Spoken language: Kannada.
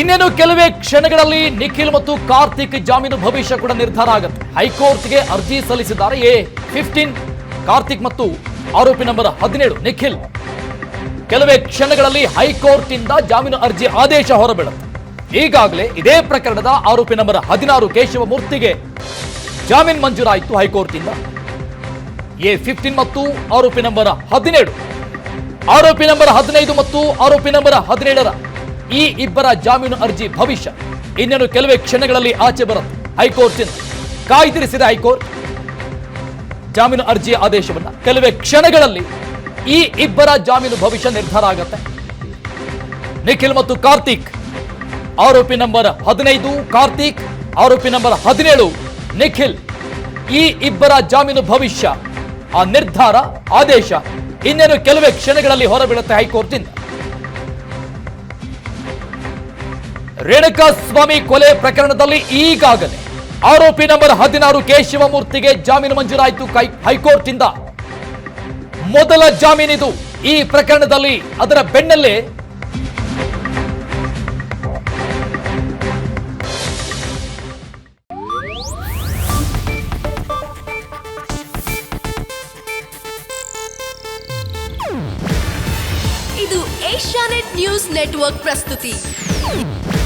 ಇನ್ನೇನು ಕೆಲವೇ ಕ್ಷಣಗಳಲ್ಲಿ ನಿಖಿಲ್ ಮತ್ತು ಕಾರ್ತಿಕ್ ಜಾಮೀನು ಭವಿಷ್ಯ ಕೂಡ ನಿರ್ಧಾರ ಆಗುತ್ತೆ. ಹೈಕೋರ್ಟ್ಗೆ ಅರ್ಜಿ ಸಲ್ಲಿಸಿದ್ದಾರೆ ಎ ಫಿಫ್ಟೀನ್, ಕಾರ್ತಿಕ್ ಮತ್ತು ಆರೋಪಿ ನಂಬರ್ ಹದಿನೇಳು, ನಿಖಿಲ್. ಕೆಲವೇ ಕ್ಷಣಗಳಲ್ಲಿ ಹೈಕೋರ್ಟ್ ಇಂದ ಜಾಮೀನು ಅರ್ಜಿ ಆದೇಶ ಹೊರಬೀಳುತ್ತೆ. ಈಗಾಗಲೇ ಇದೇ ಪ್ರಕರಣದ ಆರೋಪಿ ನಂಬರ್ ಹದಿನಾರು ಕೇಶವಮೂರ್ತಿಗೆ ಜಾಮೀನು ಮಂಜೂರಾಯಿತು ಹೈಕೋರ್ಟ್ ಇಂದ ಎ ಫಿಫ್ಟೀನ್ ಮತ್ತು ಆರೋಪಿ ನಂಬರ್ ಹದಿನೇಳು. ಆರೋಪಿ ನಂಬರ್ ಹದಿನೈದು ಮತ್ತು ಆರೋಪಿ ನಂಬರ್ ಹದಿನೇಳರ ಈ ಇಬ್ಬರ ಜಾಮೀನು ಅರ್ಜಿ ಭವಿಷ್ಯ. ಇನ್ನೇನು ಕೆಲವೇ ಕ್ಷಣಗಳಲ್ಲಿ ಆಚೆ ಬರುತ್ತೆ. ಹೈಕೋರ್ಟ್ ಕಾಯ್ದಿರಿಸಿದ ಹೈಕೋರ್ಟ್. ಜಾಮೀನು ಅರ್ಜಿಯ ಆದೇಶವನ್ನ. ಕೆಲವೇ ಕ್ಷಣಗಳಲ್ಲಿ ಈ ಇಬ್ಬರ ಜಾಮೀನು ಭವಿಷ್ಯ ನಿರ್ಧಾರ ಆಗುತ್ತೆ. ನಿಖಿಲ್ ಮತ್ತು ಕಾರ್ತಿಕ್. ಆರೋಪಿ ನಂಬರ್ ಹದಿನೈದು, ಕಾರ್ತಿಕ್. ಆರೋಪಿ ನಂಬರ್ ಹದಿನೇಳು, ನಿಖಿಲ್. ಈ ಇಬ್ಬರ ಜಾಮೀನು ಭವಿಷ್ಯ. ಆ ನಿರ್ಧಾರ, ಆದೇಶ ಇನ್ನೇನು ಕೆಲವೇ ಕ್ಷಣಗಳಲ್ಲಿ ಹೊರಬೀಳುತ್ತೆ ಹೈಕೋರ್ಟ್ ರೇಣುಕಾ ಸ್ವಾಮಿ ಕೊಲೆ ಪ್ರಕರಣದಲ್ಲಿ ಈಗಾಗಲೇ ಆರೋಪಿ ನಂಬರ್ ಹದಿನಾರು ಕೇಶವಮೂರ್ತಿಗೆ ಜಾಮೀನು ಮಂಜೂರಾಯಿತು ಕೈ- ಹೈಕೋರ್ಟ್ ಇಂದ ಮೊದಲ ಜಾಮೀನಿದು ಈ ಪ್ರಕರಣದಲ್ಲಿ ಅದರ ಬೆನ್ನಲ್ಲೇ ಇದು ಏಷ್ಯಾನೆಟ್ ನ್ಯೂಸ್ ನೆಟ್ವರ್ಕ್ ಪ್ರಸ್ತುತಿ.